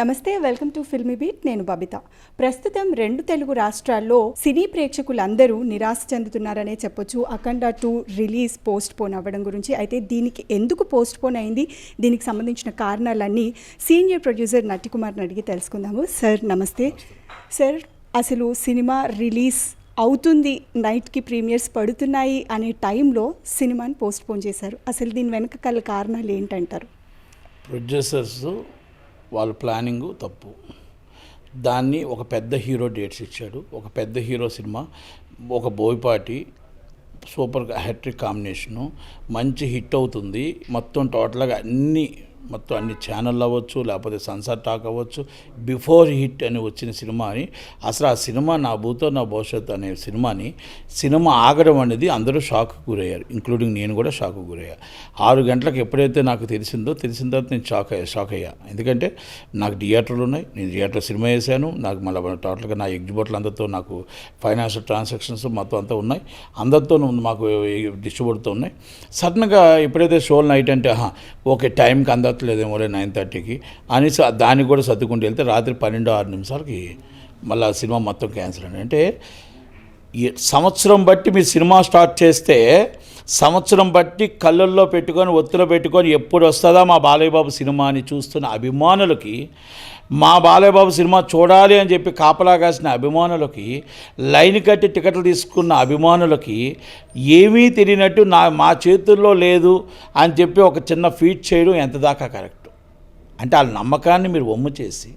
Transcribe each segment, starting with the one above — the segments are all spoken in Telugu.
నమస్తే వెల్కమ్ టు ఫిల్మీ బీట్. నేను బబిత. ప్రస్తుతం రెండు తెలుగు రాష్ట్రాల్లో సినీ ప్రేక్షకులందరూ నిరాశ చెందుతున్నారనే చెప్పొచ్చు. Akhanda two release postpone అవ్వడం గురించి. అయితే దీనికి ఎందుకు పోస్ట్ పోన్ అయింది? దీనికి సంబంధించిన కారణాలన్నీ సీనియర్ ప్రొడ్యూసర్ నటికుమార్ని అడిగి తెలుసుకుందాము. సార్ నమస్తే. సార్ అసలు సినిమా రిలీజ్ అవుతుంది నైట్కి ప్రీమియర్స్ పడుతున్నాయి అనే టైంలో సినిమాని పోస్ట్ పోన్ చేశారు. అసలు దీని వెనక కల కారణాలు ఏంటంటారు? ప్రొడ్యూసర్స్ వాళ్ళ ప్లానింగ్ తప్పు. దాన్ని ఒక పెద్ద హీరో డేట్స్ ఇచ్చాడు. ఒక పెద్ద హీరో సినిమా ఒక బోయపాటి సూపర్ హ్యాట్రిక్ కాంబినేషను మంచి హిట్ అవుతుంది. మొత్తం టోటల్గా అన్ని మొత్తం అన్ని ఛానల్ అవ్వచ్చు లేకపోతే సన్సర్ టాక్ అవ్వచ్చు. బిఫోర్ హిట్ అని వచ్చిన సినిమాని అసలు ఆ సినిమా నా భూతో నా భవిష్యత్తు అనే సినిమాని సినిమా ఆగడం అనేది అందరూ షాక్ గురయ్యారు ఇంక్లూడింగ్ నేను కూడా షాక్ గురయ్యా. ఆరు గంటలకు ఎప్పుడైతే నాకు తెలిసిందో తెలిసిన తర్వాత నేను షాక్ అయ్యా షాక్ అయ్యా. ఎందుకంటే నాకు థియేటర్లు ఉన్నాయి నేను థియేటర్ సినిమా వేసాను నాకు మళ్ళీ టోటల్గా నా ఎగ్జిబిట్లు అందరితో నాకు ఫైనాన్షియల్ ట్రాన్సాక్షన్స్ మొత్తం అంతా ఉన్నాయి. అందరితో మాకు డిస్ట్రిబ్యూట్తో ఉన్నాయి. సడన్గా ఎప్పుడైతే షోల్ నైట్ అంటే ఓకే టైంకి అందట్లేదేమో నైన్ థర్టీకి. అనేసి దానికి కూడా సర్దుకుంటూ వెళ్తే రాత్రి పన్నెండు ఆరు నిమిషాలకి మళ్ళీ ఆ సినిమా మొత్తం క్యాన్సిల్ అండి అంటే సంవత్సరం బట్టి మీరు సినిమా స్టార్ట్ చేస్తే సంవత్సరం బట్టి కళ్ళల్లో పెట్టుకొని ఒత్తిలో పెట్టుకొని ఎప్పుడు వస్తుందా మా బాలయ్యబాబు సినిమా అని చూస్తున్న అభిమానులకి మా బాలయ్యబాబు సినిమా చూడాలి అని చెప్పి కాపలా కాసిన అభిమానులకి లైన్ కట్టి టికెట్లు తీసుకున్న అభిమానులకి ఏమీ తెలియనట్టు నా మా చేతుల్లో లేదు అని చెప్పి ఒక చిన్న ఫీట్ చేయడం ఎంత దాకా కరెక్ట్? అంటే వాళ్ళ నమ్మకాన్ని మీరు ఒమ్ము చేసి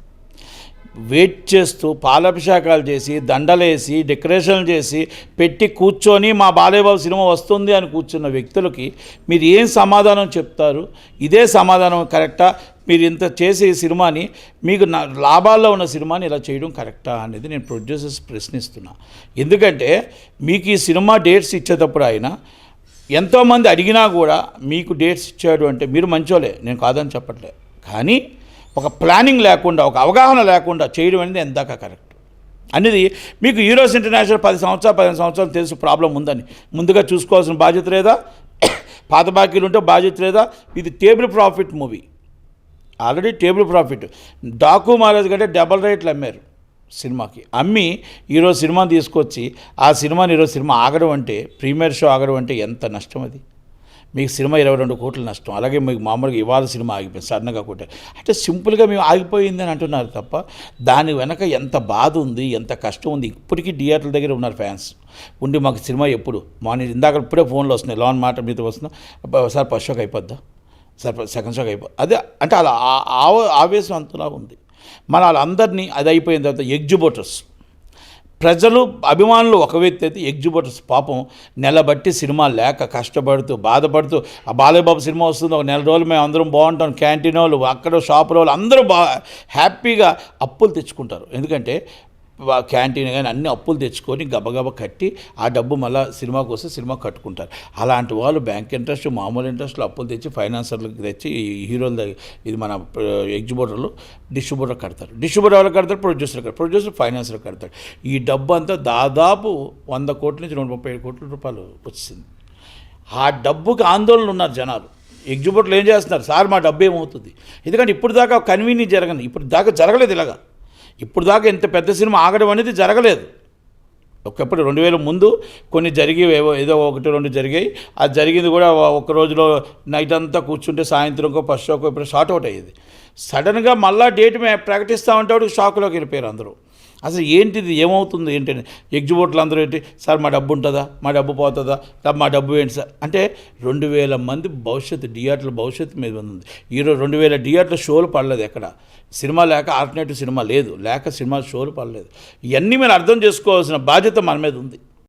వెయిట్ చేస్తూ పాలాభిషేకాలు చేసి దండలేసి డెకరేషన్లు చేసి పెట్టి కూర్చొని మా బాలయ్యబాబు సినిమా వస్తుంది అని కూర్చున్న వ్యక్తులకి మీరు ఏం సమాధానం చెప్తారు? ఇదే సమాధానం కరెక్టా? మీరు ఇంత చేసే సినిమాని మీకు నా లాభాల్లో ఉన్న సినిమాని ఇలా చేయడం కరెక్టా అనేది నేను ప్రొడ్యూసర్స్ ప్రశ్నిస్తున్నా. ఎందుకంటే మీకు ఈ సినిమా డేట్స్ ఇచ్చేటప్పుడు ఆయన ఎంతోమంది అడిగినా కూడా మీకు డేట్స్ ఇచ్చాడు అంటే మీరు మంచోలే నేను కాదని చెప్పట్లే. కానీ ఒక ప్లానింగ్ లేకుండా ఒక అవగాహన లేకుండా చేయడం అనేది ఎందాక కరెక్ట్. అనేది మీకు హీరోస్ ఇంటర్నేషనల్ పది సంవత్సరాలు పదిహేను సంవత్సరాలు తెలుసు ప్రాబ్లం ఉందని. ముందుగా చూసుకోవాల్సిన బాధ్యత లేదా? పాత బాకీలు ఉంటే బాధ్యత లేదా? ఇది table profit movie. Already table profit. Daku Maharaj కంటే డబల్ రేట్లు అమ్మారు సినిమాకి. అమ్మి ఈరోజు సినిమా తీసుకొచ్చి ఆ సినిమాని ఈరోజు సినిమా ఆగడం అంటే ప్రీమియర్ షో ఆగడం అంటే ఎంత నష్టం అది? మీకు సినిమా ఇరవై రెండు కోట్ల నష్టం. అలాగే మీకు మామూలుగా ఇవాళ సినిమా ఆగిపోయింది సడన్గా కొట్టే. అంటే సింపుల్గా మేము ఆగిపోయింది అని అంటున్నారు తప్ప దాని వెనక ఎంత బాధ ఉంది ఎంత కష్టం ఉంది ఇప్పటికీ థియేటర్ల దగ్గర ఉన్నారు ఫ్యాన్స్. ఉండి మాకు సినిమా ఎప్పుడు? మార్నింగ్ ఇందాక ఇప్పుడే ఫోన్లో వస్తున్నాయి లోన్ మాట మీతో వస్తున్నా. సార్ ఫస్ట్ షోక్ అయిపోద్దా? సార్ సెకండ్ షోక్ అయిపో? అదే అంటే అలా ఆ- ఆవ- ఆవేశం అంతలా ఉంది. మన వాళ్ళందరినీ అది అయిపోయిన తర్వాత ఎగ్జిబోటర్స్ ప్రజలు అభిమానులు ఒక వ్యక్తి అయితే ఎగ్జిబిటర్స్ పాపం నెలబట్టి సినిమా లేక కష్టపడుతూ బాధపడుతూ ఆ బాలయ్యబాబు సినిమా వస్తుంది ఒక నెల రోజులు మేము అందరం బాగుంటాం క్యాంటీన్ వాళ్ళు అక్కడ షాపుల వాళ్ళు అందరూ బా హ్యాపీగా అప్పులు తెచ్చుకుంటారు. ఎందుకంటే క్యాంటీన్ కానీ అన్ని అప్పులు తెచ్చుకొని గబగబ కట్టి ఆ డబ్బు మళ్ళీ సినిమాకి వస్తే సినిమా కట్టుకుంటారు. అలాంటి వాళ్ళు బ్యాంక్ ఇంట్రెస్ట్ మామూలు ఇంట్రెస్ట్లో అప్పులు తెచ్చి ఫైనాన్సర్లకు తెచ్చి ఈ హీరోల ఇది మన ఎగ్జిబ్యూటర్లు డిస్ట్రిబ్యూటర్ కడతారు. డిస్ట్రిబ్యూటర్ ఎవరు కడతారు? ప్రొడ్యూసర్ కడతారు. ప్రొడ్యూసర్ ఫైనాన్సర్ కడతారు. ఈ డబ్బు అంతా దాదాపు వంద కోట్ల నుంచి నూట ముప్పై కోట్ల రూపాయలు వచ్చింది. ఆ డబ్బుకి ఆందోళన ఉన్నారు జనాలు. ఎగ్జిబ్యూటర్లు ఏం చేస్తున్నారు? సార్ మా డబ్బు ఏమవుతుంది? ఎందుకంటే ఇప్పుడు దాకా కన్వీనియన్స్ జరగను ఇప్పుడు దాకా జరగలేదు ఇలాగా. ఇప్పుడు దాకా ఇంత పెద్ద సినిమా ఆగడం అనేది జరగలేదు. ఒకప్పుడు రెండు వేల ముందు కొన్ని జరిగి ఏదో ఒకటి రెండు జరిగాయి. అది జరిగింది కూడా ఒక రోజులో నైట్ అంతా కూర్చుంటే సాయంత్రంకో ఫస్ట్ షోకో ఇప్పుడు షార్ట్ అవుట్ అయ్యేది. సడన్గా మళ్ళా డేట్ మేము ప్రకటిస్తామంటే వాడికి షాక్లోకి వెళ్ళిపోయారు అందరూ. అసలు ఏంటిది ఏమవుతుంది ఏంటని ఎగ్జిబోట్లు అందరూ ఏంటి సార్ మా డబ్బు ఉంటుందా? మా డబ్బు పోతుందా? మా డబ్బు ఏంటి సార్? అంటే రెండు వేల మంది భవిష్యత్తు థియేటర్ల భవిష్యత్తు మీద ఉంది. ఈరోజు రెండు వేల థియేటర్ల షోలు పడలేదు ఎక్కడ. సినిమా లేక ఆల్టర్నేటివ్ సినిమా లేదు. లేక సినిమా షోలు పడలేదు. ఇవన్నీ మీరు అర్థం చేసుకోవాల్సిన బాధ్యత మన మీద ఉంది.